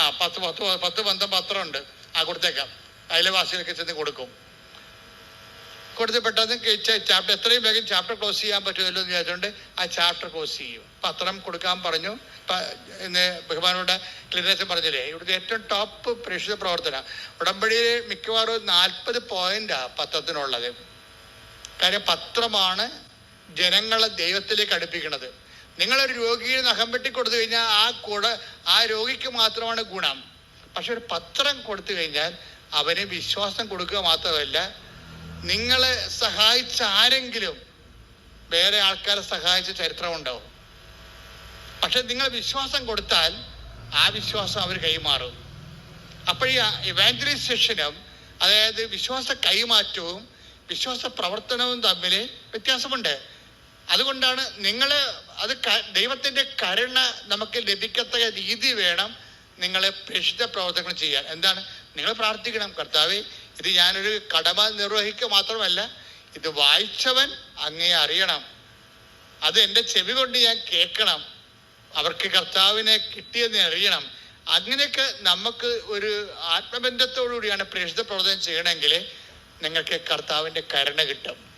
ആ പത്ത് പത്ത് പത്ത് പന്തം പത്രമുണ്ട്. ആ കൊടുത്തേക്കാം. അയലവാസികൾക്ക് ചെന്ന് കൊടുക്കും. കൊടുത്ത് പെട്ടെന്ന് ചാപ്റ്റർ എത്രയും വേഗം ചാപ്റ്റർ ക്ലോസ് ചെയ്യാൻ പറ്റുമല്ലോ എന്ന് വിചാരിച്ചുകൊണ്ട് ആ ചാപ്റ്റർ ക്ലോസ് ചെയ്യും. പത്രം കൊടുക്കാൻ പറഞ്ഞു. ഇന്ന് ബഹുമാനോട് ക്ലിനേഷൻ പറഞ്ഞില്ലേ ഇവിടുത്തെ ഏറ്റവും ടോപ്പ് പ്രേക്ഷിത പ്രവർത്തന. ഉടമ്പടിയിൽ മിക്കവാറും നാൽപ്പത് പോയിന്റാ പത്രത്തിനുള്ളത്. കാര്യം പത്രമാണ് ജനങ്ങളെ ദൈവത്തിലേക്ക് അടുപ്പിക്കുന്നത്. നിങ്ങളൊരു രോഗിയിൽ നഖം വെട്ടി കൊടുത്തു കഴിഞ്ഞാൽ ആ കൂട ആ രോഗിക്ക് മാത്രമാണ് ഗുണം. പക്ഷെ ഒരു പത്രം കൊടുത്തു കഴിഞ്ഞാൽ അവന് വിശ്വാസം കൊടുക്കുക മാത്രമല്ല നിങ്ങളെ സഹായിച്ച ആരെങ്കിലും വേറെ ആൾക്കാരെ സഹായിച്ച ചരിത്രമുണ്ടോ പക്ഷെ നിങ്ങൾ വിശ്വാസം കൊടുത്താൽ ആ വിശ്വാസം അവർ കൈമാറും. അപ്പോഴീ ഇവാഞ്ചലൈസേഷനും അതായത് വിശ്വാസ കൈമാറ്റവും വിശ്വാസ പ്രവർത്തനവും തമ്മിൽ വ്യത്യാസമുണ്ട്. അതുകൊണ്ടാണ് നിങ്ങൾ അത് ദൈവത്തിന്റെ കരുണ നമുക്ക് ലഭിക്കത്തക്ക രീതി വേണം നിങ്ങളെ പ്രേക്ഷിത പ്രവർത്തനങ്ങൾ ചെയ്യാൻ. എന്താണ്? നിങ്ങൾ പ്രാർത്ഥിക്കണം. കർത്താവ് ഇത് ഞാനൊരു കടമ നിർവഹിക്കുക മാത്രമല്ല ഇത് വായിച്ചവൻ അങ്ങേ അറിയണം. അത് എന്റെ ചെവി കൊണ്ട് ഞാൻ കേൾക്കണം. അവർക്ക് കർത്താവിനെ കിട്ടിയെന്ന് അറിയണം. അങ്ങനെയൊക്കെ നമുക്ക് ഒരു ആത്മബന്ധത്തോടു കൂടിയാണ് പ്രേക്ഷിത പ്രവർത്തനം ചെയ്യണമെങ്കിൽ നിങ്ങൾക്ക് കർത്താവിന്റെ കരുണ കിട്ടും.